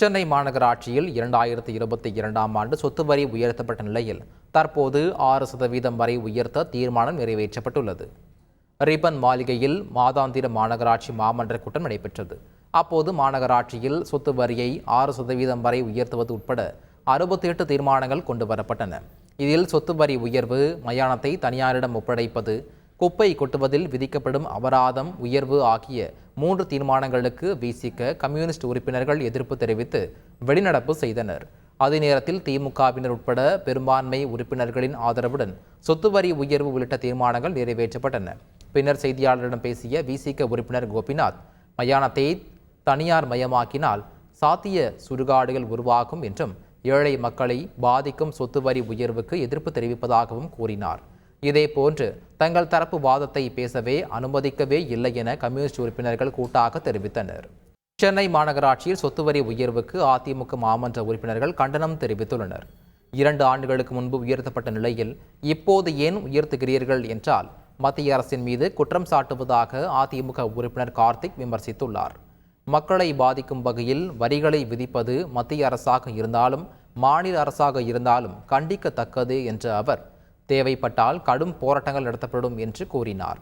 சென்னை மாநகராட்சியில் இரண்டாயிரத்தி இருபத்தி இரண்டாம் ஆண்டு சொத்து வரி உயர்த்தப்பட்ட நிலையில் தற்போது ஆறு சதவீதம் வரை உயர்த்த தீர்மானம் நிறைவேற்றப்பட்டுள்ளது. ரிபன் மாளிகையில் மாதாந்திர மாநகராட்சி மாமன்ற கூட்டம் நடைபெற்றது. அப்போது மாநகராட்சியில் சொத்து வரியை ஆறு சதவீதம் வரை உயர்த்துவது உட்பட அறுபத்தி எட்டு தீர்மானங்கள் கொண்டு வரப்பட்டன. இதில் சொத்து வரி உயர்வு மயானத்தை தனியாரிடம் ஒப்படைப்பது குப்பை கொட்டுவதில் விதிக்கப்படும் அபராதம் உயர்வு ஆகிய மூன்று தீர்மானங்களுக்கு விசிக கம்யூனிஸ்ட் உறுப்பினர்கள் எதிர்ப்பு தெரிவித்து வெளிநடப்பு செய்தனர். அதே நேரத்தில் திமுகவினர் உட்பட பெரும்பான்மை உறுப்பினர்களின் ஆதரவுடன் சொத்து வரி உயர்வு உள்ளிட்ட தீர்மானங்கள் நிறைவேற்றப்பட்டன. பின்னர் செய்தியாளரிடம் பேசிய விசிக உறுப்பினர் கோபிநாத் மயானத்தை தனியார் மயமாக்கினால் சாத்திய சுடுகாடுகள் உருவாகும் என்றும் ஏழை மக்களை பாதிக்கும் சொத்து வரி உயர்வுக்கு எதிர்ப்பு தெரிவிப்பதாகவும் கூறினார். இதேபோன்று தங்கள் தரப்பு வாதத்தை பேசவே அனுமதிக்கவே இல்லை என கம்யூனிஸ்ட் உறுப்பினர்கள் கூட்டாக தெரிவித்தனர். சென்னை மாநகராட்சியில் சொத்து வரி உயர்வுக்கு அதிமுக மாமன்ற உறுப்பினர்கள் கண்டனம் தெரிவித்துள்ளனர். இரண்டு ஆண்டுகளுக்கு முன்பு உயர்த்தப்பட்ட நிலையில் இப்போது ஏன் உயர்த்துகிறீர்கள் என்றால் மத்திய அரசின் மீது குற்றம் சாட்டுவதாக அதிமுக உறுப்பினர் கார்த்திக் விமர்சித்துள்ளார். மக்களை பாதிக்கும் வகையில் வரிகளை விதிப்பது மத்திய அரசாக இருந்தாலும் மாநில அரசாக இருந்தாலும் கண்டிக்கத்தக்கது என்ற அவர் தேவைப்பட்டால் கடும் போராட்டங்கள் நடத்தப்படும் என்று கூறினார்.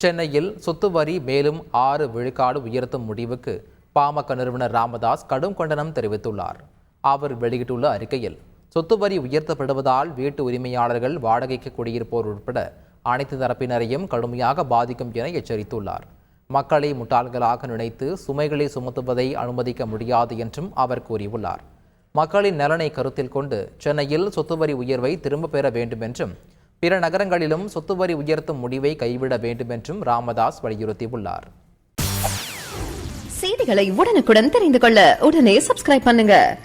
சென்னையில் சொத்து வரி மேலும் ஆறு விழுக்காடு உயர்த்தும் முடிவுக்கு பாமக நிறுவனர் ராமதாஸ் கடும் கண்டனம் தெரிவித்துள்ளார். அவர் வெளியிட்டுள்ள அறிக்கையில் சொத்து வரி உயர்த்தப்படுவதால் வீட்டு உரிமையாளர்கள் வாடகைக்கு குடியிருப்போர் உட்பட அனைத்து தரப்பினரையும் கடுமையாக பாதிக்கும் என எச்சரித்துள்ளார். மக்களை முட்டாள்களாக நினைத்து சுமைகளை சுமத்துவதை அனுமதிக்க முடியாது என்றும் அவர் கூறியுள்ளார். மக்களின் நலனை கருத்தில் கொண்டு சென்னையில் சொத்து வரி உயர்வை திரும்பப் பெற வேண்டும் என்றும் பிற நகரங்களிலும் சொத்துவரி உயர்த்தும் முடிவை கைவிட வேண்டும் என்றும் ராமதாஸ் வலியுறுத்தியுள்ளார். செய்திகளை உடனுக்குடன் தெரிந்து கொள்ள உடனே சப்ஸ்கிரைப் பண்ணுங்க.